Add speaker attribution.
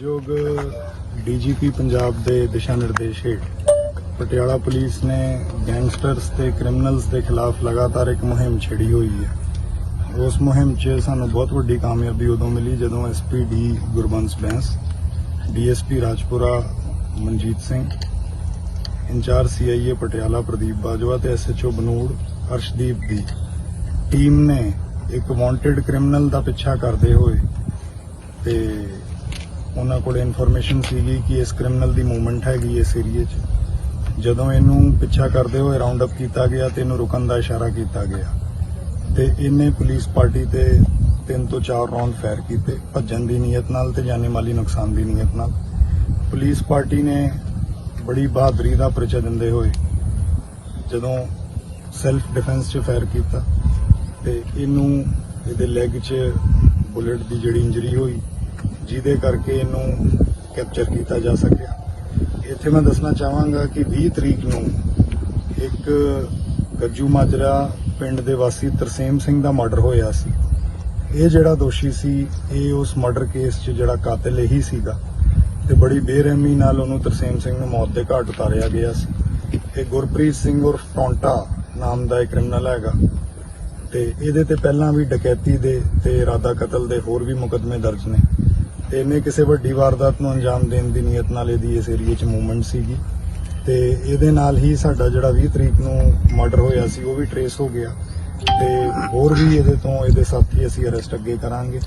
Speaker 1: ਮਾਨਯੋਗ ਡੀਜੀਪੀ ਪੰਜਾਬ ਦੇ ਦਿਸ਼ਾ ਨਿਰਦੇਸ਼ ਹੇਠ। ਪਟਿਆਲਾ ਪੁਲਿਸ ਨੇ ਗੈਂਗਸਟਰਸ ਤੇ ਕ੍ਰਿਮੀਨਲਸ ਦੇ ਖਿਲਾਫ ਲਗਾਤਾਰ ਇੱਕ ਮੁਹਿੰਮ ਛੇੜੀ ਹੋਈ ਹੈ। ਉਸ ਮੁਹਿੰਮ 'ਚ ਸਾਨੂੰ ਬਹੁਤ ਵੱਡੀ ਕਾਮਯਾਬੀ ਉਦੋਂ ਮਿਲੀ ਜਦੋਂ SPD Gurbans Bains DSP Rajpura Manjit Singh, incharge CIA Patiala Pardeep Bajwa ਤੇ ਐਸਐਚਓ ਬਨੂੜ ਹਰਸ਼ਦੀਪ ਦੀ ਟੀਮ ਨੇ ਇੱਕ ਵਾਂਟਡ ਕ੍ਰਿਮੀਨਲ ਦਾ ਪਿੱਛਾ ਕਰਦੇ ਹੋਏ ਤੇ ਉਹਨਾਂ ਕੋਲ ਇਨਫੋਰਮੇਸ਼ਨ ਸੀਗੀ ਕਿ ਇਸ ਕ੍ਰਿਮੀਨਲ ਦੀ ਮੂਵਮੈਂਟ ਹੈਗੀ ਇਸ ਏਰੀਏ 'ਚ। ਜਦੋਂ ਇਹਨੂੰ ਪਿੱਛਾ ਕਰਦੇ ਹੋਏ ਰਾਉਂਡ ਅਪ ਕੀਤਾ ਗਿਆ ਤੇ ਇਹਨੂੰ ਰੁਕਣ ਦਾ ਇਸ਼ਾਰਾ ਕੀਤਾ ਗਿਆ। ਤੇ ਇਹਨੇ ਪੁਲਿਸ ਪਾਰਟੀ ਤੇ ਤਿੰਨ ਤੋਂ ਚਾਰ ਰਾਉਂਡ ਫਾਇਰ ਕੀਤੇ, ਭੱਜਣ ਦੀ ਨੀਅਤ ਨਾਲ ਤੇ ਜਾਨੀ ਮਾਲੀ ਨੁਕਸਾਨ ਦੀ ਨੀਅਤ ਨਾਲ। ਪੁਲਿਸ ਪਾਰਟੀ ਨੇ ਬੜੀ ਬਹਾਦਰੀ ਦਾ ਪਰਿਚੈ ਦਿੰਦੇ ਹੋਏ ਜਦੋਂ ਸੈਲਫ ਡਿਫੈਂਸ 'ਚ ਫਾਇਰ ਕੀਤਾ ਤੇ ਇਹਨੂੰ ਇਹਦੇ ਲੈਗ 'ਚ ਬੁਲੇਟ ਦੀ ਜਿਹੜੀ ਇੰਜਰੀ ਹੋਈ ਜਿਹਦੇ ਕਰਕੇ ਇਹਨੂੰ ਕੈਪਚਰ ਕੀਤਾ ਜਾ ਸਕਿਆ। ਇੱਥੇ ਮੈਂ ਦੱਸਣਾ ਚਾਹਾਂਗਾ ਕਿ 20 ਤਰੀਕ ਨੂੰ ਇੱਕ ਗੱਜੂ ਮਾਜਰਾ ਪਿੰਡ ਦੇ ਵਾਸੀ ਤਰਸੇਮ ਸਿੰਘ ਦਾ ਮਰਡਰ ਹੋਇਆ ਸੀ। ਇਹ ਜਿਹੜਾ ਦੋਸ਼ੀ ਸੀ, ਇਹ ਉਸ ਮਰਡਰ ਕੇਸ 'ਚ ਜਿਹੜਾ ਕਾਤਿਲ ਇਹੀ ਸੀਗਾ ਤੇ ਬੜੀ ਬੇਰਹਿਮੀ ਨਾਲ ਉਹਨੂੰ ਤਰਸੇਮ ਸਿੰਘ ਨੂੰ ਮੌਤ ਦੇ ਘਾਟ ਉਤਾਰਿਆ ਗਿਆ ਸੀ। ਇਹ ਗੁਰਪ੍ਰੀਤ ਸਿੰਘ ਉਰਫ ਟੌਂਟਾ ਨਾਮ ਦਾ ਇੱਕ ਕ੍ਰਿਮੀਨਲ ਹੈਗਾ ਤੇ ਇਹਦੇ ਤੇ ਪਹਿਲਾਂ ਵੀ ਡਕੈਤੀ ਦੇ ਤੇ ਇਰਾਦਾ ਕਤਲ ਦੇ ਹੋਰ ਵੀ ਮੁਕੱਦਮੇ ਦਰਜ ਨੇ। ਤੇ ਇਹਨੇ ਕਿਸੇ ਵੱਡੀ ਵਾਰਦਾਤ ਨੂੰ ਅੰਜਾਮ ਦੇਣ ਦੀ ਨੀਅਤ ਨਾਲ ਇਹਦੀ ਇਸ ਏਰੀਏ 'ਚ ਮੂਵਮੈਂਟ ਸੀਗੀ। ਤੇ ਇਹਦੇ ਨਾਲ ਹੀ ਸਾਡਾ ਜਿਹੜਾ 20 ਤਰੀਕ ਨੂੰ ਮਰਡਰ ਹੋਇਆ ਸੀ, ਉਹ ਵੀ ਟਰੇਸ ਹੋ ਗਿਆ। ਤੇ ਹੋਰ ਵੀ ਇਹਦੇ ਤੋਂ ਇਹਦੇ ਸਾਥੀ ਅਸੀਂ ਅਰੈਸਟ ਅੱਗੇ ਕਰਾਂਗੇ।